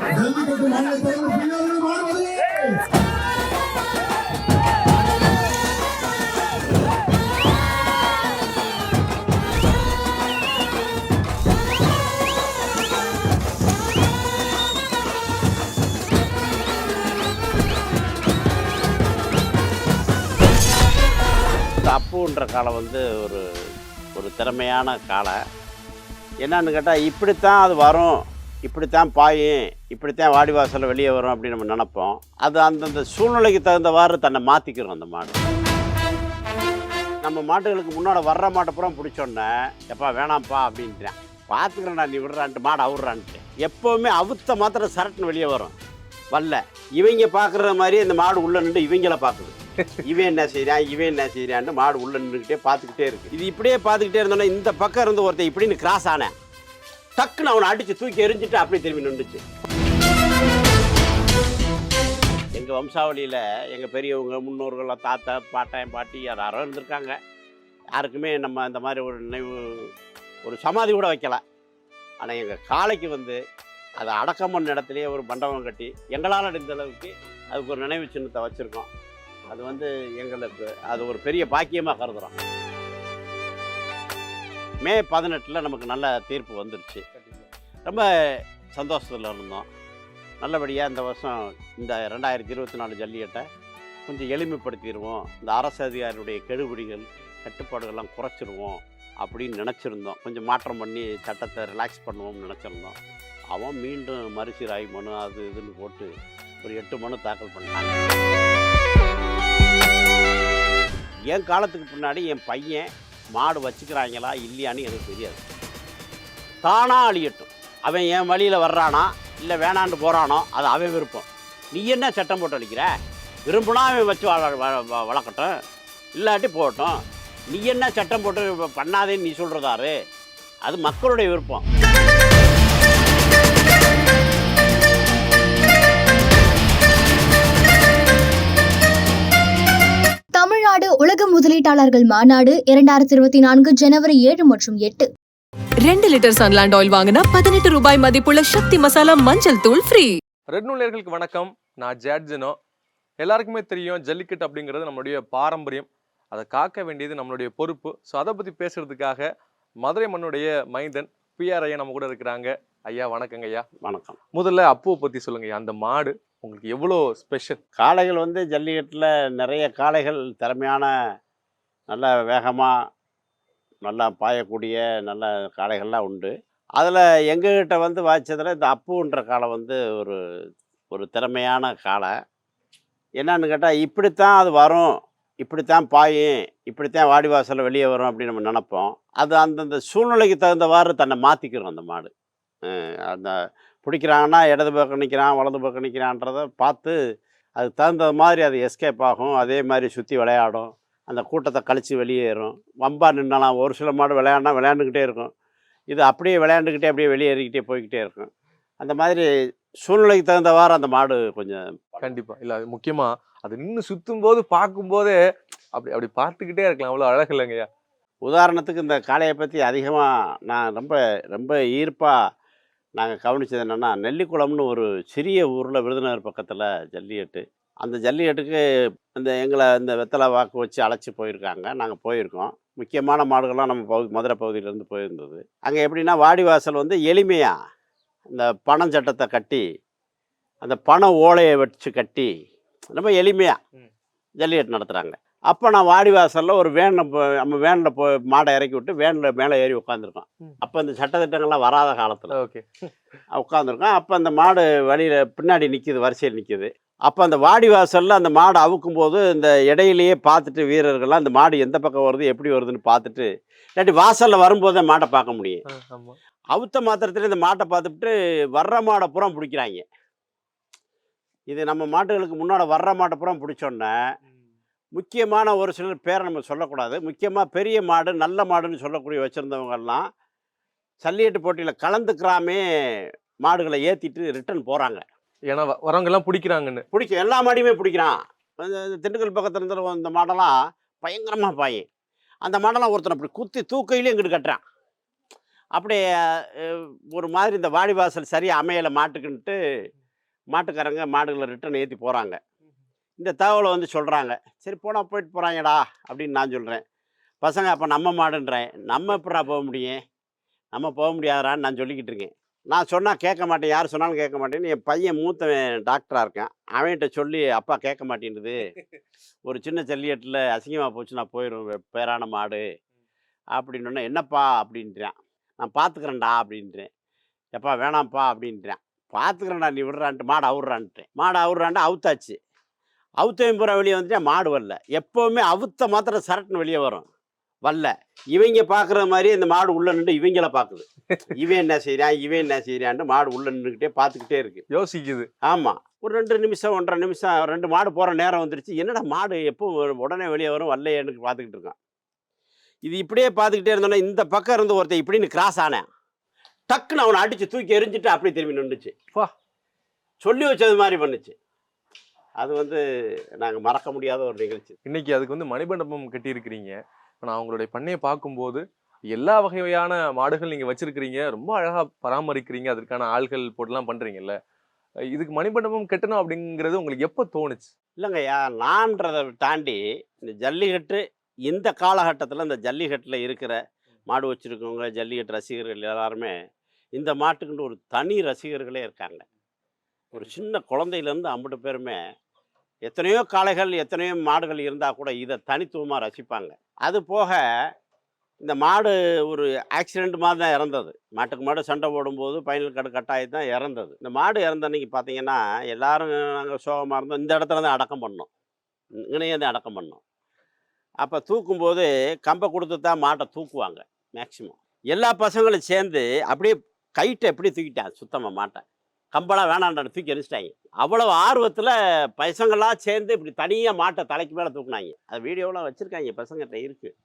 ஜல்லிக்கட்டு காலம் வந்து ஒரு ஒரு திறமையான காலம். என்னன்னு கேட்டால் இப்படித்தான் அது வரும். இப்படித்தான் பாயும் இப்படித்தான் வாடி வாசலில் வெளியே வரும் அப்படின்னு நம்ம நினப்போம். அது அந்தந்த சூழ்நிலைக்கு தகுந்தவாறு தன்னை மாற்றிக்கிறோம் அந்த மாடு. நம்ம மாட்டுகளுக்கு முன்னாடி வர்ற மாட்டை பூரா பிடிச்சோன்னே எப்பா வேணாம்ப்பா அப்படின்ட்டேன். பார்த்துக்கிறேன்டா நீ விடுறான்ட்டு மாடு அவுடுறான்ட்டு எப்போவுமே அவுத்த மாத்திரம் சரட்டுன்னு வெளியே வரும். வரல. இவங்க பார்க்குற மாதிரி இந்த மாடு உள்ளே நின்று இவங்கள பார்க்குது இவன் என்ன செய்கிறான் இவன் என்ன செய்கிறான்னு மாடு உள்ள நின்றுக்கிட்டே பார்த்துக்கிட்டே இருக்கு. இது இப்படியே பார்த்துக்கிட்டே இருந்தோன்னா இந்த பக்கம் இருந்து ஒருத்தன் இப்படின்னு கிராஸ் ஆனேன். டக்குன்னு அவனை அடிச்சு தூக்கி எரிஞ்சிட்டு அப்படியே திரும்பி நின்றுச்சு எங்கள் வம்சாவளியில் எங்கள் பெரியவங்க முன்னோர்கள் தாத்தா பாட்டன் பாட்டி யாரோ இருந்திருக்காங்க. யாருக்குமே நம்ம இந்த மாதிரி ஒரு நினைவு ஒரு சமாதி கூட வைக்கல. ஆனால் எங்கள் காளைக்கு வந்து அதை அடக்கம் பண்ண இடத்துலையே ஒரு மண்டபம் கட்டி எங்களால் அடைந்த அளவுக்கு அதுக்கு ஒரு நினைவு சின்னத்தை வச்சுருக்கோம். அது வந்து எங்களுக்கு அது ஒரு பெரிய பாக்கியமாக கருதுகிறோம் மே பதினெட்டில் நமக்கு நல்ல தீர்ப்பு வந்துருச்சு. ரொம்ப சந்தோஷத்தில் இருந்தோம். நல்லபடியாக இந்த வருஷம் இந்த ரெண்டாயிரத்தி இருபத்தி நாலு ஜல்லிக்கட்டை கொஞ்சம் எளிமைப்படுத்திடுவோம். இந்த அரசு அதிகாரியுடைய கெடுபிடிகள் கட்டுப்பாடுகள்லாம் குறைச்சிருவோம் அப்படின்னு நினச்சிருந்தோம். கொஞ்சம் மாற்றம் பண்ணி சட்டத்தை ரிலாக்ஸ் பண்ணுவோம்னு நினச்சிருந்தோம். அவன் மீண்டும் மறுசீராய் மனு அது இதுன்னு போட்டு ஒரு எட்டு மனு தாக்கல் பண்ணாங்க என் காலத்துக்கு பின்னாடி என் பையன் மாடு வச்சுக்கிறாங்களா இல்லையான்னு எனக்கு தெரியாது. தானாக அழியட்டும் அவன் என் வழியில் வர்றானா? இல்லை வேணான்னு போகிறானோ அது அவன் விருப்பம். நீ என்ன சட்டம் போட்டு அழிக்கிற விரும்பினா அவன் வச்சு வள வ- வ- வளர்க்கட்டும். இல்லாட்டி போகட்டும். நீ என்ன சட்டம் போட்டு பண்ணாதேன்னு நீ சொல்கிறதாரு அது மக்களுடைய விருப்பம். தமிழ்நாடு உலக முதலீட்டாளர்கள் மாநாடு இரண்டாயிரத்தி இருபத்தி நான்கு ஜனவரி ஏழு மற்றும் எட்டு. ரெண்டு லிட்டர் சன்லாண்ட் ஆயில் வாங்கினா பதினெட்டு ரூபாய் மதிப்புள்ள சக்தி மசாலா மஞ்சள் தூள் ஃப்ரீ. ரெட் நூலியர்களுக்கு வணக்கம். நான் ஜாட்ஜினோ எல்லாருக்குமே தெரியும் ஜல்லிக்கட்டு அப்படிங்கிறது நம்மளுடைய பாரம்பரியம். அதை காக்க வேண்டியது நம்மளுடைய பொறுப்பு. ஸோ அதை பற்றி பேசுறதுக்காக மதுரை மண்ணுடைய மைந்தன் பிஆர் ஐயா நம்ம கூட இருக்கிறாங்க. ஐயா வணக்கங்க ஐயா. வணக்கம். முதல்ல அப்புவை பற்றி சொல்லுங்க ஐயா. அந்த மாடு உங்களுக்கு எவ்வளோ ஸ்பெஷல் காளைகள் வந்து ஜல்லிக்கட்டில் நிறைய காளைகள் திறமையான நல்ல வேகமாக நல்லா பாயக்கூடிய நல்ல காளைகள்லாம் உண்டு. அதில் எங்ககிட்ட வந்து வாய்ச்சதில் இந்த அப்புன்ற காளை வந்து ஒரு ஒரு திறமையான காளை. என்னன்னு கேட்டால் இப்படித்தான் அது வரும் இப்படித்தான் பாயும் இப்படித்தான் வாடி வாசலில் வெளியே வரும் அப்படின்னு நம்ம நினப்போம். அது அந்தந்த சூழ்நிலைக்கு தகுந்தவாறு தன்னை மாற்றிக்கிறோம் அந்த மாடு. அந்த பிடிக்கிறாங்கன்னா இடது பக்கம் நிற்கிறான் வலது பக்கம் நிற்கிறான்றதை பார்த்து அதுக்கு தகுந்த மாதிரி அது எஸ்கேப் ஆகும். அதே மாதிரி சுற்றி விளையாடும். அந்த கூட்டத்தை கழித்து வெளியேறும். வம்பா நின்னாலாம் ஒரு சில மாடு விளையாடினா விளையாண்டுக்கிட்டே இருக்கும். இது அப்படியே விளையாண்டுக்கிட்டே அப்படியே வெளியேறிக்கிட்டே போய்கிட்டே இருக்கும். அந்த மாதிரி சூழ்நிலைக்கு தகுந்தவாறு அந்த மாடு கொஞ்சம் கண்டிப்பா. இல்ல அது முக்கியமா அது நின்று சுத்தும் போது பார்க்கும்போதே அப்படி அப்படி பார்த்துக்கிட்டே இருக்கலாம். அவ்வளோ அழகு இல்லைங்க ஐயா உதாரணத்துக்கு இந்த காளையை பற்றி அதிகமாக நான் ரொம்ப ரொம்ப ஈர்ப்பாக நாங்கள் கவனிச்சது என்னென்னா நெல்லிக்குளம்னு ஒரு சிறிய ஊரில் விருதுநகர் பக்கத்தில் ஜல்லிக்கட்டு. அந்த ஜல்லிக்கட்டுக்கு இந்த எங்களை இந்த வெத்தலை வாக்கு வச்சு அழைச்சி போயிருக்காங்க. நாங்கள் போயிருக்கோம். முக்கியமான மாடுகள்லாம் நம்ம பகுதி மதுரை பகுதியிலேருந்து போயிருந்தது. அங்கே எப்படின்னா வாடிவாசல் வந்து எளிமையாக இந்த பனஞ்சட்டத்தை கட்டி அந்த பனை ஓலையை வச்சு கட்டி ரொம்ப எளிமையாக. ஜல்லிக்கட்டு நடத்துகிறாங்க அப்போ நான் வாடிவாசலில் ஒரு வேனில் போ நம்ம வேனில் போ மாடை இறக்கி விட்டு வேனில் மேலே ஏறி உட்காந்துருக்கோம். அப்போ இந்த சட்டத்திட்டங்கள்லாம் வராத காலத்தில். ஓகே. உட்காந்துருக்கோம் அப்போ அந்த மாடு வழியில் பின்னாடி நிற்கிது வரிசையில் நிற்கிது அப்போ அந்த வாடி வாசலில் அந்த மாடு அவுக்கும் போது இந்த இடையிலேயே பார்த்துட்டு வீரர்கள்லாம் அந்த மாடு எந்த பக்கம் வருது எப்படி வருதுன்னு பார்த்துட்டு இல்லாட்டி வாசலில் வரும்போதே மாட்டை பார்க்க முடியும். அவுத்த மாத்திரத்தில் இந்த மாட்டை பார்த்துட்டு வர்ற மாடை பூரா பிடிக்கிறாங்க. இது நம்ம மாட்டுகளுக்கு முன்னாடி வர்ற மாட்டை பூரா பிடிச்சோன்னே முக்கியமான ஒரு சிலர் பேரை நம்ம சொல்லக்கூடாது. முக்கியமாக பெரிய மாடு நல்ல மாடுன்னு சொல்லக்கூடிய வச்சுருந்தவங்கெல்லாம் சல்லிக்கட்டு போட்டியில் கலந்துக்கிறாமே மாடுகளை ஏற்றிட்டு ரிட்டர்ன் போகிறாங்க ஏன்னா வ- வரவங்க எல்லாம் பிடிக்கிறாங்கன்னு. பிடிக்கும் எல்லா மாடையுமே பிடிக்கிறான். திண்டுக்கல் பக்கத்தில் இருந்த இந்த மாடெல்லாம் பயங்கரமாக பாயும். அந்த மாடெல்லாம் ஒருத்தன் அப்படி குத்தி தூக்கையிலே இங்கிட்டு கட்டுறான். அப்படியே ஒரு மாதிரி இந்த வாடிவாசல் சரியாக அமையலை மாட்டுக்குன்ட்டு மாட்டுக்காரங்க மாடுகளை ரிட்டர்ன் ஏற்றி போகிறாங்க இந்த தகவலை வந்து சொல்கிறாங்க சரி போனால் போயிட்டு போகிறாங்கடா அப்படின்னு நான் சொல்கிறேன் பசங்க அப்போ நம்ம மாடுன்றேன். நம்ம எப்படா போக முடியும்? நம்ம போக முடியாதான்னு நான் சொல்லிக்கிட்டு இருக்கேன். நான் சொன்னால் கேட்க மாட்டேன். யார் சொன்னாலும் கேட்க மாட்டேன்னு என் பையன் மூத்தவன் டாக்டராக இருக்கான். அவன்கிட்ட சொல்லி அப்பா கேட்க மாட்டேன்றது ஒரு சின்ன ஜல்லியட்டில் அசிங்கமாக போச்சு நான் போயிடும் பேரான மாடு. அப்படின்னோடனே என்னப்பா? அப்படின்றான். நான் பார்த்துக்கிறேன்டா அப்படின்றேன். எப்பா வேணாம்ப்பா அப்படின்றான். பார்த்துக்கிறேன்டா நீ விடுறான்ட்டு மாடு அவுட்றான்ட்டேன் மாடு அவுட்றான்ட்டு அவுத்தாச்சு. அவுத்தவன் பூரா வெளியே வந்துட்டா மாடு வரல. எப்போவுமே அவுத்த மாத்திரம் சரட்டுன்னு வெளியே வரும். வரல. இவங்க பார்க்குற மாதிரி இந்த மாடு உள்ள நின்று இவங்கள பார்க்குது இவன் என்ன செய்கிறான் இவன் என்ன செய்கிறான்ட்டு மாடு உள்ள நின்றுக்கிட்டே பார்த்துக்கிட்டே இருக்கு. யோசிக்குது. ஆமாம் ஒரு ரெண்டு நிமிஷம் ஒன்றரை நிமிஷம் ரெண்டு மாடு போகிற நேரம் வந்துருச்சு. என்னடா மாடு எப்போ உடனே வெளியே வரும் வரலையேன்னு பார்த்துக்கிட்டு இருக்கான். இது இப்படியே பார்த்துக்கிட்டே இருந்தோன்னா இந்த பக்கம் இருந்து ஒருத்தன் இப்படின்னு கிராஸ் ஆனேன். டக்குன்னு அவனை அடித்து தூக்கி எரிஞ்சிட்டு அப்படியே திரும்பி நின்றுச்சு. சொல்லி வச்சது மாதிரி பண்ணுச்சு. அது வந்து நாங்கள் மறக்க முடியாத ஒரு நிகழ்ச்சி. இன்னைக்கு அதுக்கு வந்து மணிமண்டபம் கட்டியிருக்கிறீங்க. நான் உங்களுடைய பண்ணையை பார்க்கும்போது எல்லா வகையான மாடுகள் நீங்க வச்சிருக்கிறீங்க. ரொம்ப அழகா பராமரிக்கிறீங்க. அதற்கான ஆள்கள் போட்டுலாம் பண்றீங்கல்ல. இதுக்கு மணிமண்டபம் கட்டணும் அப்படிங்கிறது உங்களுக்கு எப்போ தோணுச்சு? இல்லைங்கய்யா நான்றதை தாண்டி இந்த ஜல்லிக்கட்டு இந்த காலகட்டத்தில் இந்த ஜல்லிக்கட்டில் இருக்கிற மாடு வச்சுருக்கவங்க ஜல்லிக்கட்டு ரசிகர்கள் எல்லாருமே இந்த மாட்டுக்குன்னு ஒரு தனி ரசிகர்களே இருக்காங்க. ஒரு சின்ன குழந்தையிலேருந்து ஐம்பது பேருமே எத்தனையோ காளைகள் எத்தனையோ மாடுகள் இருந்தால் கூட இதை தனித்துவமாக ரசிப்பாங்க. அது போக இந்த மாடு ஒரு ஆக்சிடெண்ட் மாதிரி தான் இறந்தது. மாட்டுக்கு மாடு சண்டை போடும்போது பைனல் கடு கட்டாயி தான் இறந்தது. இந்த மாடு இறந்த அன்னைக்கு பார்த்தீங்கன்னா எல்லாரும் நாங்கள் சோகமாக இருந்தோம். இந்த இடத்துல தான் அடக்கம் பண்ணோம். இங்கனையே தான் அடக்கம் பண்ணோம். அப்போ தூக்கும்போது கம்பை கொடுத்து தான் மாட்டை தூக்குவாங்க மேக்சிமம் எல்லா பசங்களும் சேர்ந்து அப்படியே கைட்டை எப்படி தூக்கிட்டேன் சுத்தமாக மாட்டை. கம்பளம் வேணாண்டான்னு தூக்கி எரிச்சிட்டாங்க. அவ்வளவு ஆர்வத்தில் பசங்களாம் சேர்ந்து இப்படி தனியாக மாட்டை தலைக்கு மேலே தூக்குனாங்க. அது வீடியோலாம் வச்சுருக்காங்க பசங்கிட்ட இருக்குது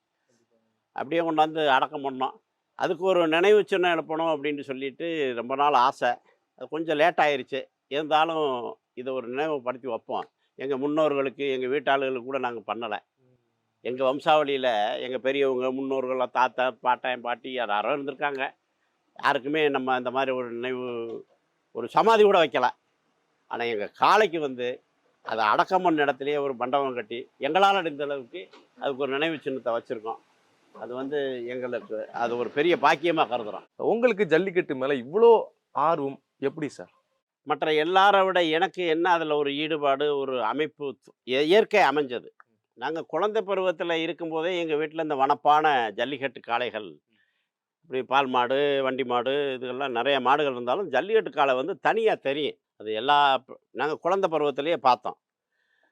அப்படியே கொண்டாந்து அடக்கம் பண்ணோம். அதுக்கு ஒரு நினைவு சின்னம் எழுப்பணும் அப்படின்னு சொல்லிட்டு ரொம்ப நாள் ஆசை. அது கொஞ்சம் லேட் ஆயிடுச்சு இருந்தாலும் இதை ஒரு நினைவுபடுத்தி வைப்போம். எங்கள் முன்னோர்களுக்கு எங்கள் வீட்டாளுகளுக்கு கூட நாங்கள் பண்ணலை. எங்கள் வம்சாவளியில் எங்கள் பெரியவங்க முன்னோர்கள் தாத்தா பாட்டன் பாட்டி யாரோ இருந்திருக்காங்க. யாருக்குமே நம்ம இந்த மாதிரி ஒரு நினைவு ஒரு சமாதி கூட வைக்கல. ஆனால் எங்கள் காளைக்கு வந்து அதை அடக்கம் பண்ண இடத்துலையே ஒரு மண்டபம் கட்டி எங்களால் அடைந்த அளவுக்கு அதுக்கு ஒரு நினைவு சின்னத்தை வச்சுருக்கோம். அது வந்து எங்களுக்கு அது ஒரு பெரிய பாக்கியமாக கருதுகிறோம் உங்களுக்கு ஜல்லிக்கட்டு மேல இவ்வளோ ஆர்வம் எப்படி சார்? மற்ற எல்லாரை விட எனக்கு என்ன அதில் ஒரு ஈடுபாடு ஒரு அமைப்பு இய- இயற்கை அமைஞ்சது. நாங்கள் குழந்தை பருவத்தில் இருக்கும்போதே எங்கள் வீட்டில் இந்த வனப்பான ஜல்லிக்கட்டு காளைகள் இப்படி பால் மாடு வண்டி மாடு இதுகெல்லாம் நிறைய மாடுகள் இருந்தாலும் ஜல்லிக்கட்டு காளை வந்து தனியாக தெரியும். அது எல்லா நாங்கள் குழந்தை பருவத்திலேயே பார்த்தோம்.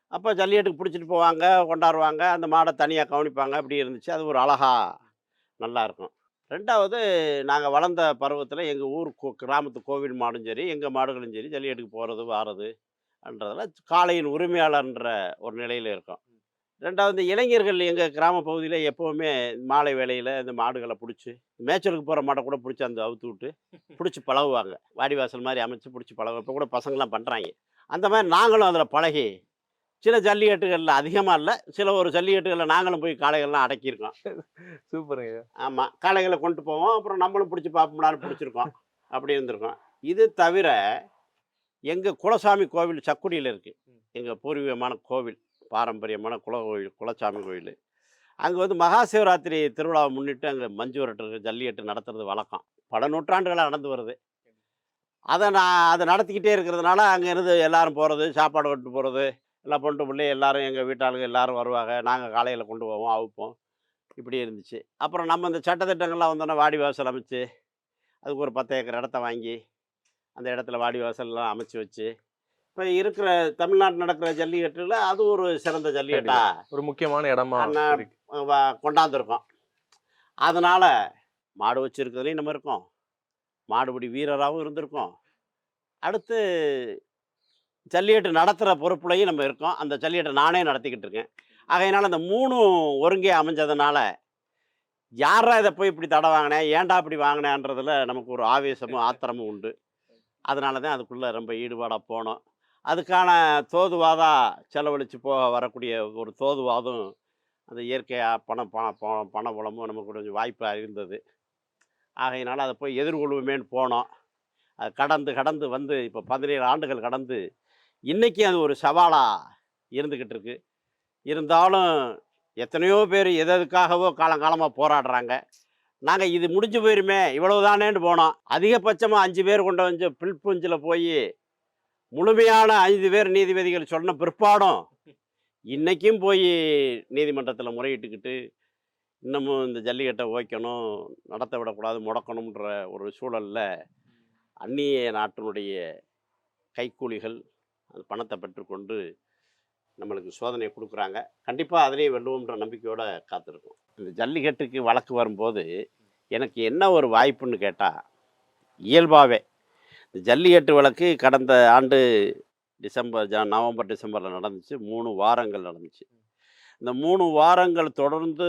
அப்போ ஜல்லிக்கட்டுக்கு பிடிச்சிட்டு போவாங்க கொண்டாடுவாங்க. அந்த மாடை தனியாக கவனிப்பாங்க. அப்படி இருந்துச்சு. அது ஒரு அழகா நல்லாயிருக்கும் ரெண்டாவது நாங்கள் வளர்ந்த பருவத்தில் எங்கள் ஊர் கோ- கிராமத்து கோவில் மாடும் சரி எங்கள் மாடுகளும் சரி ஜல்லிக்கட்டுக்கு போகிறது வாரது என்றதில் காளையின் உரிமையாளர்ன்ற ஒரு நிலையில் இருக்கோம். ரெண்டாவது இளைஞர்கள் எங்கள் கிராம பகுதியில் எப்போவுமே மாலை வேளையில் இந்த மாடுகளை பிடிச்சி மேய்ச்சலுக்கு போகிற மாடை கூட பிடிச்சி அந்த அவுத்து விட்டு பிடிச்சி பழகுவாங்க. வாடிவாசல் மாதிரி அமைச்சு பிடிச்சி பழகு இப்போ கூட பசங்களாம் பண்ணுறாங்க அந்த மாதிரி நாங்களும் அதில் பழகி சில ஜல்லிக்கட்டுகளில் அதிகமாக இல்லை சில ஒரு ஜல்லிக்கட்டுகளில் நாங்களும் போய் காளைகள்லாம் அடக்கியிருக்கோம். சூப்பருங்க. ஆமாம் காளைகளை கொண்டு போவோம். அப்புறம் நம்மளும் பிடிச்சி பார்ப்போம்னாலும் பிடிச்சிருக்கோம். அப்படி இருந்திருக்கோம். இது தவிர எங்கள் குலசாமி கோவில் சக்குடியில் இருக்குது எங்கள் பூர்வீகமான கோவில். பாரம்பரியமான குல கோயில் குலசாமி கோயில். அங்கே வந்து மகா சிவராத்திரி திருவிழாவை முன்னிட்டு அங்கே மஞ்சு விரட்டு ஜல்லிக்கட்டு நடத்துறது வழக்கம். பல நூற்றாண்டுகளாக நடந்து வருது. அதை நான் அதை நடத்திக்கிட்டே இருக்கிறதுனால அங்கே இருந்து எல்லாரும் போகிறது சாப்பாடு கொண்டு போகிறது எல்லாம் பொண்டு பிள்ளை எல்லாரும் எங்கள் வீட்டாளுங்க எல்லாரும் வருவாங்க. நாங்கள் காலையில் கொண்டு போவோம் அவுப்போம். இப்படி இருந்துச்சு. அப்புறம் நம்ம இந்த சட்டத்திட்டங்கள்லாம் வந்தோன்னா வாடி வாசல் அமைச்சு அதுக்கு ஒரு பத்து ஏக்கர் இடத்த வாங்கி அந்த இடத்துல வாடி வாசல்லாம் அமைச்சு வச்சு இப்போ இருக்கிற தமிழ்நாட்டில் நடக்கிற ஜல்லிக்கட்டுல அது ஒரு சிறந்த ஜல்லிக்கட்டா ஒரு முக்கியமான இடமா கொண்டாந்துருக்கோம். அதனால் மாடு வச்சுருக்கிறதுலையும் நம்ம இருக்கோம். மாடுபிடி வீரராகவும் இருந்திருக்கோம். அடுத்து ஜல்லிக்கட்டு நடத்துகிற பொறுப்புலையும் நம்ம இருக்கோம். அந்த ஜல்லிக்கட்டை நானே நடத்திக்கிட்டு இருக்கேன். ஆகையினால அந்த மூணும் ஒருங்கே அமைஞ்சதுனால யாரா இதை போய் இப்படி தடை வாங்கினேன் ஏன்டா இப்படி வாங்கினேன்றதுல நமக்கு ஒரு ஆவேசமும் ஆத்திரமும் உண்டு. அதனால தான் அதுக்குள்ளே ரொம்ப ஈடுபாடாக போனோம். அதுக்கான தோதுவாதாக செலவழித்து போக வரக்கூடிய ஒரு தோதுவாதும் அந்த இயற்கையாக பணம் பண பண பண புலமும் நமக்கு கொஞ்சம் வாய்ப்பாக இருந்தது ஆகையினால அதை போய் எதிர்கொள்வோமேன்னு போனோம். அது கடந்து கடந்து வந்து இப்போ பதினேழு ஆண்டுகள் கடந்து இன்றைக்கி அது ஒரு சவாலாக இருந்துக்கிட்டு இருக்கு. இருந்தாலும் எத்தனையோ பேர் எதற்காகவோ காலங்காலமாக போராடுறாங்க. நாங்கள் இது முடிஞ்சு போயிருமே இவ்வளவுதானேன்னு போனோம். அதிகபட்சமாக அஞ்சு பேர் கொண்டு வந்து பில்புஞ்சில் போய் முழுமையான ஐந்து பேர் நீதிபதிகள் சொன்ன பிற்பாடும் இன்றைக்கும் போய் நீதிமன்றத்தில் முறையிட்டுக்கிட்டு இன்னமும் இந்த ஜல்லிக்கட்டை ஓய்க்கணும் நடத்த விடக்கூடாது முடக்கணுன்ற ஒரு சூழலில் அந்நிய நாட்டினுடைய கைக்கூலிகள் அந்த பணத்தை பெற்றுக்கொண்டு நம்மளுக்கு சோதனை கொடுக்குறாங்க. கண்டிப்பாக அதிலே வெல்லுவோம்ன்ற நம்பிக்கையோடு காத்திருக்கோம். இந்த ஜல்லிக்கட்டுக்கு வழக்கு வரும்போது எனக்கு என்ன ஒரு வாய்ப்புன்னு கேட்டால் இயல்பாகவே ஜல்லிக்கட்டு வழக்கு கடந்த ஆண்டு டிசம்பர் ஜ நவம்பர் டிசம்பரில் நடந்துச்சு. மூணு வாரங்கள் நடந்துச்சு. இந்த மூணு வாரங்கள் தொடர்ந்து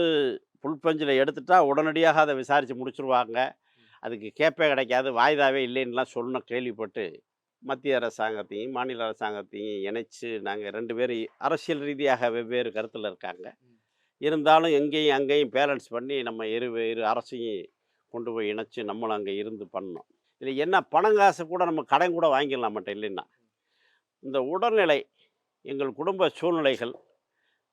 புல்பஞ்சில் எடுத்துட்டா உடனடியாக அதை விசாரித்து முடிச்சுருவாங்க. அதுக்கு கேப்பே கிடைக்காது வாய்தாவே இல்லைன்னுலாம் சொன்ன கேள்விப்பட்டு மத்திய அரசாங்கத்தையும் மாநில அரசாங்கத்தையும் இணைச்சு நாங்கள் ரெண்டு பேரும் அரசியல் ரீதியாக வெவ்வேறு கருத்தில் இருக்காங்க. இருந்தாலும் எங்கேயும் அங்கேயும் பேலன்ஸ் பண்ணி நம்ம இரு இரு அரசையும் கொண்டு போய் இணைச்சி நம்மளும் அங்கே இருந்து பண்ணோம் இதில் என்ன பணங்காசு கூட நம்ம கடன் கூட வாங்கிடலாம் மட்டும் இல்லைன்னா. இந்த உடல்நிலை எங்கள் குடும்ப சூழ்நிலைகள்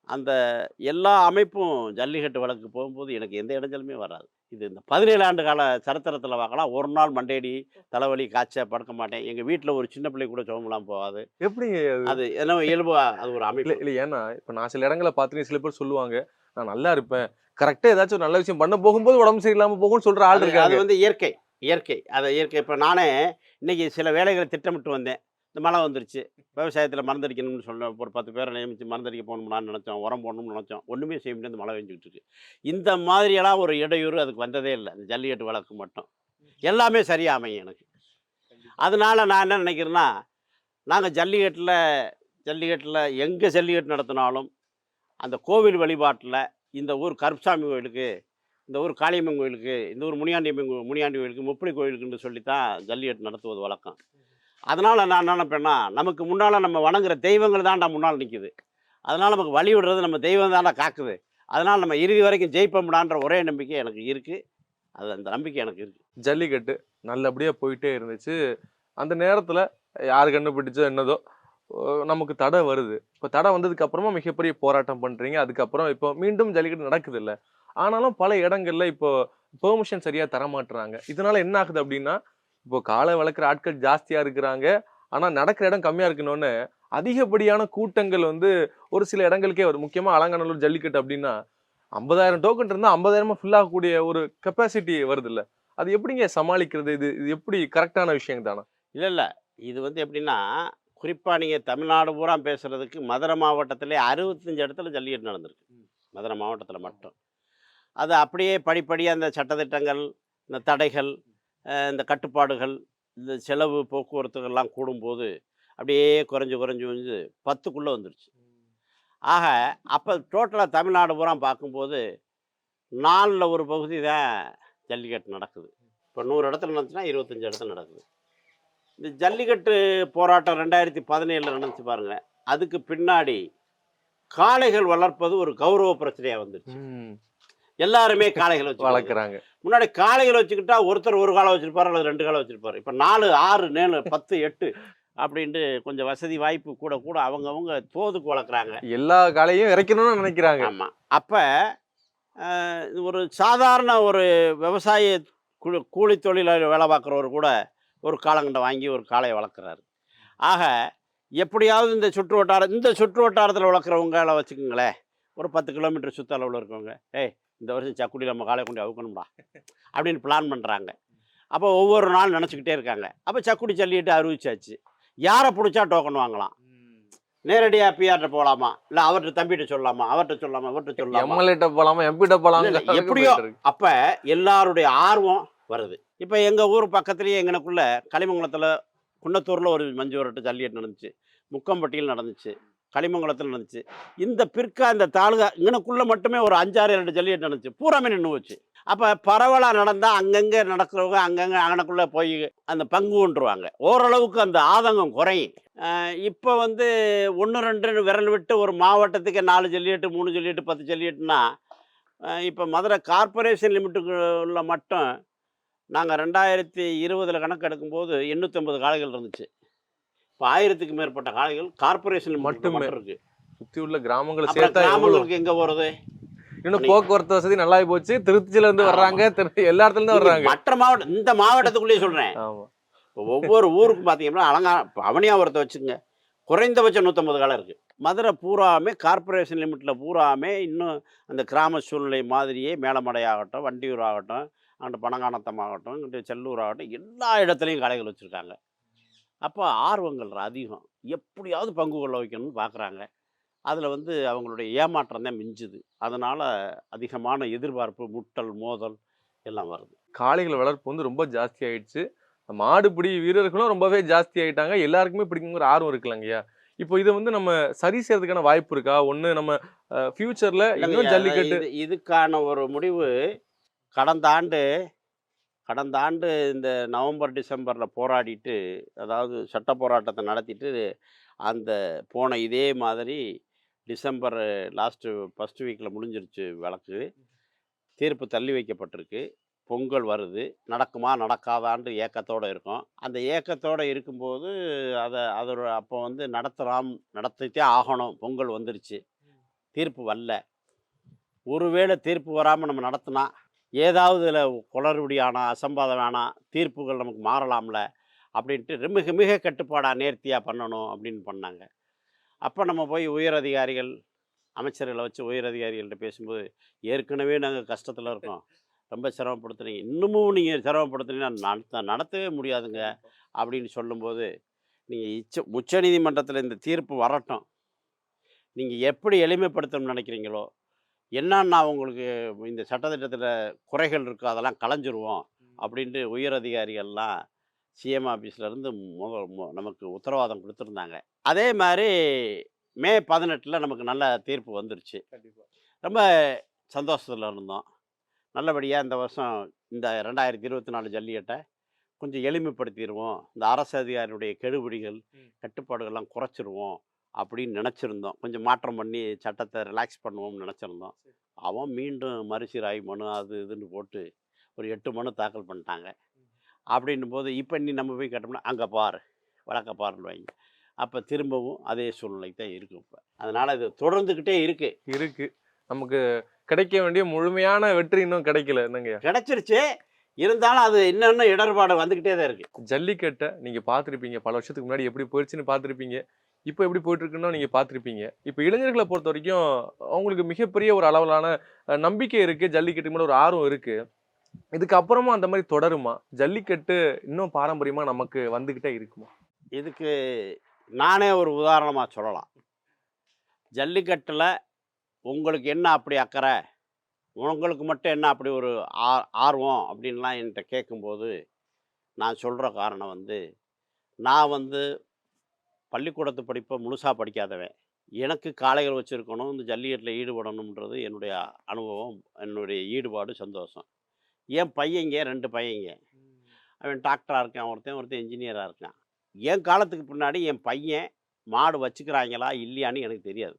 அந்த எல்லா அமைப்பும் ஜல்லிக்கட்டு வழக்கு போகும்போது எனக்கு எந்த இடைஞ்சலுமே வராது. இது இந்த பதினேழு ஆண்டு கால சரித்திரத்தில் பார்க்கலாம். ஒரு நாள் மண்டேடி தலைவலி காய்ச்ச படுக்க மாட்டேன். எங்கள் வீட்டில் ஒரு சின்ன பிள்ளை கூட சுகமெல்லாம் போகாது. எப்படிங்க அது? என்ன இயல்பா அது ஒரு இல்ல அமைப்பு. இல்ல ஏன்னா இப்ப நான் சில இடங்களை பார்த்துட்டு சில பேர் சொல்லுவாங்க நான் நல்லா இருப்பேன். கரெக்டா ஏதாச்சும் ஒரு நல்ல விஷயம் பண்ண போகும்போது உடம்பு சரியில்லாம போகும்னு சொல்ற ஆள் அது- அது வந்து இயற்கை. இயற்கை. அதை இயற்கை இப்போ நானே இன்னைக்கு சில வேலைகளை திட்டமிட்டு வந்தேன். இந்த மழை வந்துருச்சு. விவசாயத்தில் மருந்தடிக்கணும்னு சொல்ல ஒரு பத்து பேரை நியமித்து மருந்தடிக்க போகணும்னு நினச்சோம் உரம் போடணும்னு நினச்சோம். ஒன்றுமே செய்ய முடியாது மழை பெஞ்சிக்கிட்டு இருக்கு. இந்த மாதிரியெல்லாம் ஒரு இடையூறு அதுக்கு வந்ததே இல்லை. இந்த ஜல்லிக்கட்டு வழக்கு மட்டும். எல்லாமே சரியா அமையும் எனக்கு அதனால நான் என்ன நினைக்கிறேன்னா நாங்கள் ஜல்லிக்கட்டில் ஜல்லிக்கட்டில் எங்கே ஜல்லிக்கட்டு நடத்தினாலும் அந்த கோவில் வழிபாட்டில் இந்த ஊர் கருப்சாமி கோயிலுக்கு இந்த ஊர் காளியம்மன் கோயிலுக்கு இந்த ஊர் முனியாண்டியம்மன் முனியாண்டி கோயிலுக்கு முப்படி கோயிலுக்குன்னு சொல்லி தான் ஜல்லிக்கட்டு நடத்துவது வழக்கம். அதனால் நான் என்ன நினைப்பேன்னா நமக்கு முன்னால் நம்ம வணங்குற தெய்வங்கள் தான்டா முன்னால் நிற்குது அதனால் நமக்கு வழி விடுறது நம்ம தெய்வம் தான்டா காக்குது. அதனால் நம்ம இறுதி வரைக்கும் ஜெயிப்போம்டான்ற ஒரே நம்பிக்கை எனக்கு இருக்குது அது அந்த நம்பிக்கை எனக்கு இருக்குது ஜல்லிக்கட்டு நல்லபடியாக போயிட்டே இருந்துச்சு. அந்த நேரத்தில் யார் கண்டுபிடிச்சோ என்னதோ நமக்கு தடை வருது. இப்போ தடை வந்ததுக்கு அப்புறமா மிகப்பெரிய போராட்டம் பண்ணுறீங்க அதுக்கப்புறம் இப்போ மீண்டும் ஜல்லிக்கட்டு நடக்குது இல்லை ஆனாலும் பல இடங்கள்ல இப்போ பெர்மிஷன் சரியா தர மாட்டுறாங்க இதனால என்ன ஆகுது அப்படின்னா இப்போ காலை வளர்க்குற ஆட்கள் ஜாஸ்தியா இருக்கிறாங்க. ஆனா நடக்கிற இடம் கம்மியா இருக்கணும்னு அதிகப்படியான கூட்டங்கள் வந்து ஒரு சில இடங்களுக்கே வருது முக்கியமா அலங்காநல்லூர் ஜல்லிக்கட்டு அப்படின்னா ஐம்பதாயிரம் டோக்கன் இருந்தா ஐம்பதாயிரமா ஃபில் ஆகக்கூடிய ஒரு கெப்பாசிட்டி வருது இல்ல அது எப்படிங்க சமாளிக்கிறது? இது இது எப்படி கரெக்டான விஷயம் தானே? இல்லை இல்லை. இது வந்து எப்படின்னா குறிப்பாக நீங்கள் தமிழ்நாடு பூரா பேசுகிறதுக்கு மதுரை மாவட்டத்திலே அறுபத்தஞ்சு இடத்துல ஜல்லிக்கட்டு நடந்திருக்கு. மதுரை மாவட்டத்தில் மட்டும். அது அப்படியே படிப்படியாக அந்த சட்டத்திட்டங்கள் இந்த தடைகள் இந்த கட்டுப்பாடுகள் இந்த செலவு போக்குவரத்துகள்லாம் கூடும்போது அப்படியே குறைஞ்சு குறைஞ்சு குறைஞ்சு பத்துக்குள்ளே வந்துருச்சு. ஆக அப்போ டோட்டலாக தமிழ்நாடு பூரா பார்க்கும்போது நாலில் ஒரு பகுதி தான் ஜல்லிக்கட்டு நடக்குது. இப்போ நூறு இடத்துல நடந்துச்சுன்னா இருபத்தஞ்சி இடத்துல நடக்குது. இந்த ஜல்லிக்கட்டு போராட்டம் ரெண்டாயிரத்தி பதினேழில் நடந்துச்சு பாருங்கள் அதுக்கு பின்னாடி காளைகள் வளர்ப்பது ஒரு கௌரவ பிரச்சனையாக வந்துருச்சு. எல்லாருமே காளைகள் வச்சு வளர்க்குறாங்க. முன்னாடி காளைகள் வச்சுக்கிட்டா ஒருத்தர் ஒரு காலை வச்சிருப்பாரு அல்லது ரெண்டு காலை வச்சிருப்பாரு. இப்போ நாலு ஆறு நேழு பத்து எட்டு அப்படின்ட்டு கொஞ்சம் வசதி வாய்ப்பு கூட கூட அவங்கவங்க தோதுக்கு வளர்க்குறாங்க. எல்லா காலையும் இறைக்கணும்னு நினைக்கிறாங்க. ஆமாம் அப்போ ஒரு சாதாரண ஒரு விவசாய கூலி கூலி தொழிலாளி வேலை பார்க்குறவர் கூட ஒரு காலங்கண்டை வாங்கி ஒரு காளையை வளர்க்குறாரு. ஆக எப்படியாவது இந்த சுற்று வட்டாரம் இந்த சுற்று வட்டாரத்தில் வளர்க்குறவங்கள வச்சுக்கோங்களேன். ஒரு பத்து கிலோமீட்டர் சுற்ற அளவில் இருக்கவங்க. ஏய் இந்த வருஷம் சக்குடியில் நம்ம காளையை கொண்டு அவுக்கணும்டா. அப்படின்னு பிளான் பண்ணுறாங்க அப்போ ஒவ்வொரு நாள் நினச்சிக்கிட்டே இருக்காங்க. அப்போ சக்குடி ஜல்லிட்டு அறிவிச்சாச்சு. யாரை பிடிச்சா டோக்கன் வாங்கலாம்? நேரடியாக பிஆர்ட்ட போகலாமா இல்லை அவர்கிட்ட தம்பிகிட்ட சொல்லலாமா? அவர்கிட்ட சொல்லலாமா? அவர்கிட்ட சொல்லலாமா? எம்எல்ஏட்ட போலாமா? இல்ல, இல்ல, எப்படியோ. அப்போ எல்லாருடைய ஆர்வம் வருது. இப்போ எங்கள் ஊர் பக்கத்துலேயே எங்கனக்குள்ள களிமங்கலத்தில் குன்னத்தூரில் ஒரு மஞ்சு வரட்டு ஜல்லிக்கட்டு நடந்துச்சு. முக்கம்பட்டியில் நடந்துச்சு. களிமங்கலத்தில் நடந்துச்சு. இந்த பிற்கா இந்த தாலுகா இங்கனக்குள்ளே மட்டுமே ஒரு அஞ்சாறு ரெண்டு ஜல்லிக்கட்டு நடந்துச்சு. பூராமே நின்று போச்சு. அப்போ பரவலாக நடந்தால் அங்கங்கே நடக்கிறவங்க அங்கங்கே அங்கனக்குள்ளே போய் அந்த பங்கு கொண்டுருவாங்க ஓரளவுக்கு அந்த ஆதங்கம் குறையும். இப்போ வந்து ஒன்று ரெண்டு விரல் விட்டு ஒரு மாவட்டத்துக்கு நாலு ஜல்லிக்கட்டு மூணு ஜல்லிக்கட்டு பத்து ஜல்லிக்கட்டுனா இப்போ மதுரை கார்ப்பரேஷன் லிமிட்டுக்குள்ள மட்டும் நாங்கள் ரெண்டாயிரத்தி இருபதில் கணக்கு எடுக்கும்போது எண்ணூற்றம்பது காளைகள் இருந்துச்சு. இப்போ ஆயிரத்துக்கு மேற்பட்ட காளைகள் கார்பரேஷன் மட்டுமே. இருக்கு சுத்தி உள்ள கிராமங்களை சேர்த்தா கிராமங்களுக்கு எங்கே போகிறது இன்னும் போக்குவரத்து வசதி நல்லா போச்சு. திருச்சியில இருந்து வர்றாங்க. எல்லா இடத்துல இருந்து வர்றாங்க. மற்ற மாவட்டம் இந்த மாவட்டத்துக்குள்ளேயே இப்போ ஒவ்வொரு ஊருக்கும் பார்த்தீங்கன்னா இப்போ அவனியாபுரத்தை வச்சுங்க குறைந்தபட்சம் நூற்றம்பது காலம் இருக்குது மதுரை பூராமே கார்ப்பரேஷன் லிமிட்டில் பூராமே இன்னும் அந்த கிராம சூழ்நிலை மாதிரியே மேலமடை ஆகட்டும் வண்டியூர் ஆகட்டும் அங்கிட்டு பனங்கானத்தம் ஆகட்டும் இங்கிட்டு செல்லூர் ஆகட்டும் எல்லா இடத்துலையும் கடைகள் வச்சுருக்காங்க. அப்போ ஆர்வங்கள் அதிகம். எப்படியாவது பங்கு கொள்ள வைக்கணும்னு பார்க்குறாங்க அதில் வந்து அவங்களுடைய ஏமாற்றம் தான் மிஞ்சுது. அதனால் அதிகமான எதிர்பார்ப்பு முட்டல் மோதல் எல்லாம் வருது. காளைகள் வளர்ப்பு வந்து ரொம்ப ஜாஸ்தி ஆயிடுச்சு. மாடுபிடி வீரர்களும் ரொம்பவே ஜாஸ்தி ஆயிட்டாங்க. எல்லாருக்குமே பிடிக்குங்கிற ஆர்வம் இருக்குல்லங்கய்யா இப்போ இதை வந்து நம்ம சரி செய்யறதுக்கான வாய்ப்பு இருக்கா? ஒண்ணு நம்ம ஃபியூச்சர்ல இன்னும் ஜல்லிக்கட்டு இது இதுக்கான ஒரு முடிவு கடந்த ஆண்டு கடந்த ஆண்டு இந்த நவம்பர் டிசம்பரில் போராடிட்டு அதாவது சட்ட போராட்டத்தை நடத்திட்டு அந்த போன இதே மாதிரி டிசம்பர் லாஸ்ட்டு ஃபஸ்ட் வீக்கில் முடிஞ்சிருச்சு வழக்கு. தீர்ப்பு தள்ளி வைக்கப்பட்டிருக்கு. பொங்கல் வருது. நடக்குமா நடக்காதான்ட்டு ஏக்கத்தோடு இருக்கும். அந்த ஏக்கத்தோடு இருக்கும்போது அதை அதோட அப்போ வந்து நடத்தலாம் நடத்திட்டே ஆகணும். பொங்கல் வந்துருச்சு. தீர்ப்பு வரல. ஒருவேளை தீர்ப்பு வராமல் நம்ம நடத்தினா ஏதாவது இதில் குளறுபடி ஆனால் அசம்பாதம் வேணாம் தீர்ப்புகள் நமக்கு மாறலாம்ல அப்படின்ட்டு மிக மிக கட்டுப்பாடாக நேர்த்தியாக பண்ணணும் அப்படின்னு பண்ணாங்க. அப்போ நம்ம போய் உயர் அதிகாரிகள் அமைச்சர்களை வச்சு உயர் அதிகாரிகள்கிட்ட பேசும்போது ஏற்கனவே நாங்கள் கஷ்டத்தில் இருக்கோம். ரொம்ப சிரமப்படுத்துறீங்க. இன்னமும் நீங்கள் சிரமப்படுத்துனீங்கன்னா நடத்த நடத்தவே முடியாதுங்க அப்படின்னு சொல்லும்போது நீங்கள் இச்ச உச்சநீதிமன்றத்தில் இந்த தீர்ப்பு வரட்டும். நீங்கள் எப்படி எளிமைப்படுத்தணும்னு நினைக்கிறீங்களோ என்னன்னா உங்களுக்கு இந்த சட்டத்திட்டத்தில் குறைகள் இருக்கோ அதெல்லாம் களைஞ்சிருவோம் அப்படின்ட்டு உயர் அதிகாரிகள்லாம் சிஎம் ஆஃபீஸ்லேருந்து முத நமக்கு உத்தரவாதம் கொடுத்துருந்தாங்க. அதே மாதிரி மே பதினெட்டில் நமக்கு நல்ல தீர்ப்பு வந்துருச்சு. ரொம்ப சந்தோஷத்தில் இருந்தோம். நல்லபடியாக இந்த வருஷம் இந்த ரெண்டாயிரத்தி இருபத்தி நாலு ஜல்லிக்கட்டை கொஞ்சம் எளிமைப்படுத்திடுவோம் இந்த அரசு அதிகாரியுடைய கெடுபிடிகள் கட்டுப்பாடுகள்லாம் குறைச்சிருவோம். அப்படின்னு நினச்சிருந்தோம். கொஞ்சம் மாற்றம் பண்ணி சட்டத்தை ரிலாக்ஸ் பண்ணுவோம்னு நினச்சிருந்தோம். அவன் மீண்டும் மறுசீராய்வு மனு அது இதுன்னு போட்டு ஒரு எட்டு மனு தாக்கல் பண்ணிட்டாங்க. அப்படின்னும் போது இப்போ நீ நம்ம போய் கேட்டோம்னா அங்கே பாரு வழக்க பாருன்னு வைங்க அப்போ திரும்பவும் அதே சூழ்நிலை தான் இருக்கும் இப்போ. அதனால் இது தொடர்ந்துக்கிட்டே இருக்குது இருக்கு. நமக்கு கிடைக்க வேண்டிய முழுமையான வெற்றி இன்னும் கிடைக்கல. என்னங்கய்யா கிடச்சிருச்சு. இருந்தாலும் அது இன்னும் இடர்பாடு வந்துக்கிட்டே தான் இருக்குது ஜல்லிக்கட்டை நீங்க பார்த்திருப்பீங்க. பல வருஷத்துக்கு முன்னாடி எப்படி போயிடுச்சுன்னு பார்த்திருப்பீங்க. இப்போ எப்படி போயிட்டு இருக்குன்னு நீங்க இப்போ இளைஞர்களை பொறுத்த வரைக்கும் அவங்களுக்கு மிகப்பெரிய ஒரு அளவிலான நம்பிக்கை இருக்கு. ஜல்லிக்கட்டு மேலே ஒரு ஆர்வம் இருக்கு. இதுக்கப்புறமும் அந்த மாதிரி தொடருமா? ஜல்லிக்கட்டு இன்னும் பாரம்பரியமாக நமக்கு வந்துக்கிட்டே இருக்குமா? இதுக்கு நானே ஒரு உதாரணமாக சொல்லலாம். ஜல்லிக்கட்டில் உங்களுக்கு என்ன அப்படி அக்கறை? உங்களுக்கு மட்டும் என்ன அப்படி ஒரு ஆ ஆர்வம் அப்படின்லாம் என்கிட்ட கேட்கும்போது நான் சொல்கிற காரணம் வந்து நான் வந்து பள்ளிக்கூடத்து படிப்பை முழுசாக படிக்காதவன். எனக்கு காளைகள் வச்சுருக்கணும் இந்த ஜல்லிக்கட்டில் ஈடுபடணுன்றது என்னுடைய அனுபவம் என்னுடைய ஈடுபாடு சந்தோஷம். என் பையங்க ரெண்டு பையங்க. அவன் டாக்டராக இருக்கான் ஒருத்தன் ஒருத்தன் இன்ஜினியராக இருக்கான். என் காலத்துக்கு பின்னாடி என் பையன் மாடு வச்சுக்கிறாங்களா இல்லையான்னு எனக்கு தெரியாது.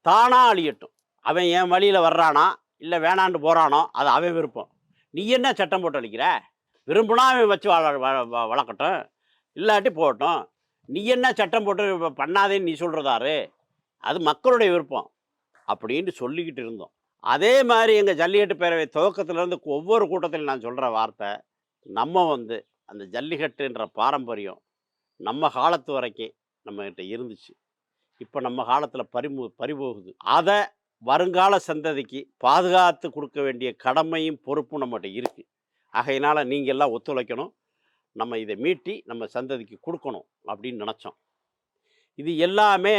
தானாக அழியட்டும். அவன் என் வழியில் வர்றானா இல்லை வேணாண்டு போகிறானோ அது அவன் விருப்பம். நீ என்ன சட்டம் போட்டு அழிக்கிற? விரும்புனா அவன் வச்சு வள வ- வ- வளர்க்கட்டும். இல்லாட்டி போகட்டும். நீ என்ன சட்டம் போட்டு பண்ணாதேன்னு நீ சொல்கிறதாரு அது மக்களுடைய விருப்பம். அப்படின்னு சொல்லிக்கிட்டு இருந்தோம். அதே மாதிரி எங்கள் ஜல்லிக்கட்டு பேரவை துவக்கத்துலேருந்து ஒவ்வொரு கூட்டத்தில் நான் சொல்கிற வார்த்தை நம்ம வந்து அந்த ஜல்லிக்கட்டுன்ற பாரம்பரியம் நம்ம காலத்து வரைக்கும் நம்மகிட்ட இருந்துச்சு. இப்போ நம்ம காலத்தில் பறிமு பறிபோகுது. அதை வருங்கால சந்ததிக்கு பாதுகாத்து கொடுக்க வேண்டிய கடமையும் பொறுப்பும் நம்மகிட்ட இருக்குது ஆகையினால் நீங்கள் எல்லாம் ஒத்துழைக்கணும். நம்ம இதை மீட்டி நம்ம சந்ததிக்கு கொடுக்கணும் அப்படின்னு நினச்சோம். இது எல்லாமே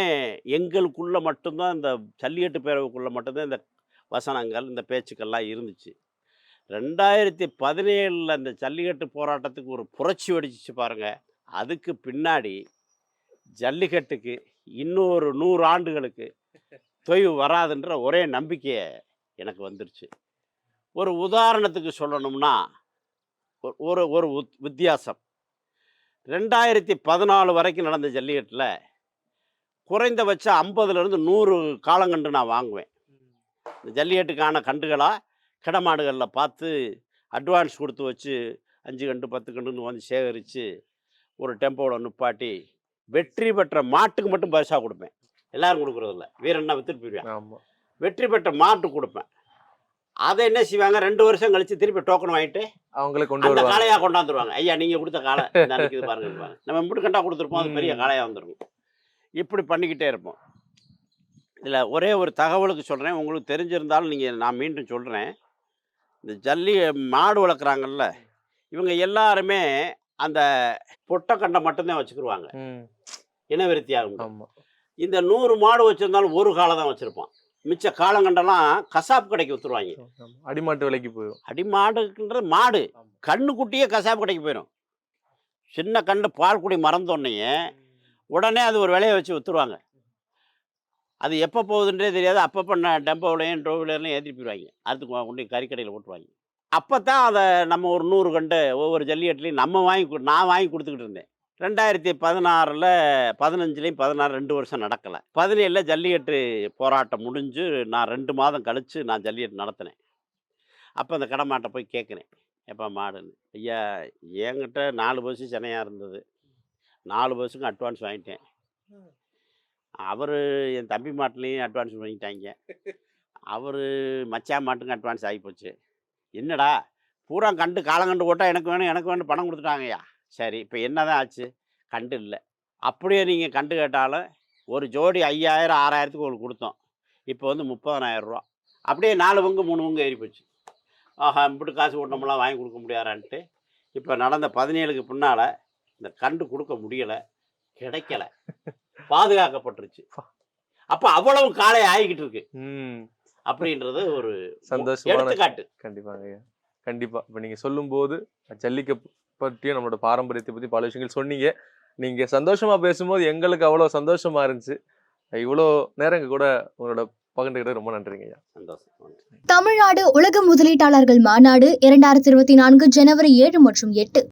எங்களுக்குள்ளே மட்டும்தான் இந்த ஜல்லிக்கட்டு பேரவைக்குள்ளே மட்டும்தான் இந்த வசனங்கள் இந்த பேச்சுக்கள்லாம் இருந்துச்சு. ரெண்டாயிரத்தி பதினேழில் அந்த ஜல்லிக்கட்டு போராட்டத்துக்கு ஒரு புரட்சி வெடிச்சிச்சு பாருங்க. அதுக்கு பின்னாடி ஜல்லிக்கட்டுக்கு இன்னொரு நூறு ஆண்டுகளுக்கு தொய்வு வராதுன்ற ஒரே நம்பிக்கை எனக்கு வந்துருச்சு. ஒரு உதாரணத்துக்கு சொல்லணும்னா ஒரு- ஒரு வித்தியாசம். ரெண்டாயிரத்தி பதினாலு வரைக்கும் நடந்த ஜல்லிக்கட்டில் குறைந்தபட்சம் ஐம்பதுலேருந்து நூறு காலங்கண்டு நான் வாங்குவேன். இந்த ஜல்லிக்கட்டுக்கான கண்டுகளாக கிடமாடுகளில் பார்த்து அட்வான்ஸ் கொடுத்து வச்சு அஞ்சு கண்டு பத்து கண்டுன்னு வந்து சேகரித்து ஒரு டெம்போவில் நிப்பாட்டி வெற்றி பெற்ற மாட்டுக்கு மட்டும் பரிசாக கொடுப்பேன். எல்லாரும் கொடுக்குறதில்ல. வீரன்னா வித்துட்டு போயிடுவேன் வெற்றி பெற்ற மாட்டு கொடுப்பேன். அதை என்ன செய்வாங்க? ரெண்டு வருஷம் கழிச்சு திருப்பி டோக்கன் வாங்கிட்டு அவங்களே கொண்டு அந்த காளையாக கொண்டாந்துருவாங்க ஐயா நீங்கள் கொடுத்த காளை. இது பாருங்க நம்ம இப்படி கண்டா கொடுத்துருப்போம் அது பெரிய ம். காளையாக வந்துருக்கும். இப்படி பண்ணிக்கிட்டே இருப்போம். இதில் ஒரே ஒரு தகவலுக்கு சொல்கிறேன் உங்களுக்கு தெரிஞ்சிருந்தாலும் நீங்கள் நான் மீண்டும் சொல்கிறேன் இந்த ஜல்லி மாடு வளர்க்குறாங்கல்ல இவங்க எல்லாருமே அந்த பொட்டக்கண்டை மட்டும்தான் வச்சுக்கிருவாங்க. ம், இனவிருத்தி ஆகும் இந்த நூறு மாடு வச்சுருந்தாலும் ஒரு காலை தான் வச்சுருப்பான். மிச்ச காலங்கண்டெல்லாம் கசாப்பு கடைக்கு ஆமா. அடிமாட்டு விலைக்கு போயிடும் அடி மாடுன்றது மாடு கண்ணு குட்டியே கசாப்பு கடைக்கு போயிடும் சின்ன கண்ணு பால் குடி மறந்தோடனே உடனே அது ஒரு விலையை வச்சு விற்றுருவாங்க அது எப்போ போகுதுன்றே தெரியாது. அப்பப்போ நான் டெம்போவிலையும் டூ வீலர்லையும் ஏற்றிட்டு போயிடுவாங்க அதுக்கு கொண்டு கறிக்கடையில் போட்டுருவாங்க. அப்போ தான் அதை நம்ம ஒரு நூறு கண்டு ஒவ்வொரு ஜல்லிக்கட்டுலையும் நம்ம வாங்கி நான் வாங்கி கொடுத்துக்கிட்டு இருந்தேன். ரெண்டாயிரத்தி பதினாறில் பதினஞ்சுலேயும் பதினாறு ரெண்டு வருஷம் நடக்கலை. பதினேழில் ஜல்லிக்கட்டு போராட்டம் முடிஞ்சு நான் ரெண்டு மாதம் கழித்து நான் ஜல்லிக்கட்டு நடத்தினேன். அப்போ அந்த கடமாட்டை போய் கேட்குறேன். எப்போ மாடுன்னு. ஐயா என்கிட்ட நாலு பஸ்ஸு சென்னையாக இருந்தது. நாலு பஸ்ஸுக்கும் அட்வான்ஸ் வாங்கிட்டேன். அவர் என் தம்பி மாட்டுலேயும் அட்வான்ஸ் வாங்கிட்டாங்க. அவர் மச்சா மாட்டுக்கும் அட்வான்ஸ் ஆகிப்போச்சு என்னடா? பூரா கண்டு காலங்கண்டு போட்டால் எனக்கு வேணும் எனக்கு வேணும் பணம் கொடுத்துட்டாங்கய்யா. சரி இப்போ என்ன தான் ஆச்சு? கண்டு இல்லை. அப்படியே நீங்கள் கண்டு கேட்டாலும் ஒரு ஜோடி ஐயாயிரம் ஆறாயிரத்துக்கு உங்களுக்கு கொடுத்தோம். இப்போ வந்து முப்பதனாயிரம் ரூபா அப்படியே நாலு பங்கு மூணு பங்கு ஏறி போச்சு. ஆஹா இப்படி காசு கொண்டமெல்லாம் வாங்கி கொடுக்க முடியாதான்ட்டு இப்போ நடந்த பதினேழுக்கு பின்னால் இந்த கண்டு கொடுக்க முடியலை கிடைக்கல. பாதுகாக்கப்பட்டுருச்சு. அப்போ அவ்வளவு காலை ஆகிக்கிட்டு இருக்கு. அப்படின்றது ஒரு சந்தோஷமான எடுத்துக்காட்டு. கண்டிப்பாங்க. கண்டிப்பா. இப்போ நீங்க சொல்லும்போது ஜல்லிக்க பற்றியும் நம்மளோட பாரம்பரியத்தை பத்தி பல விஷயங்கள் சொன்னீங்க. நீங்க சந்தோஷமா பேசும்போது எங்களுக்கு அவ்வளவு சந்தோஷமா இருந்துச்சு. இவ்வளோ நேரம் எங்க கூட உங்களோட பகிர்ந்துக்கிட்டு ரொம்ப நன்றிங்க. தமிழ்நாடு உலக முதலீட்டாளர்கள் மாநாடு இரண்டாயிரத்தி இருபத்தி நான்கு ஜனவரி ஏழு மற்றும் எட்டு.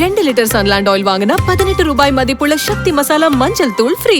ரெண்டு லிட்டர் சன்லாண்ட் ஆயில் வாங்கினா பதினெட்டு ரூபாய் மதிப்புள்ள சக்தி மசாலா மஞ்சள் தூள் ஃப்ரீ.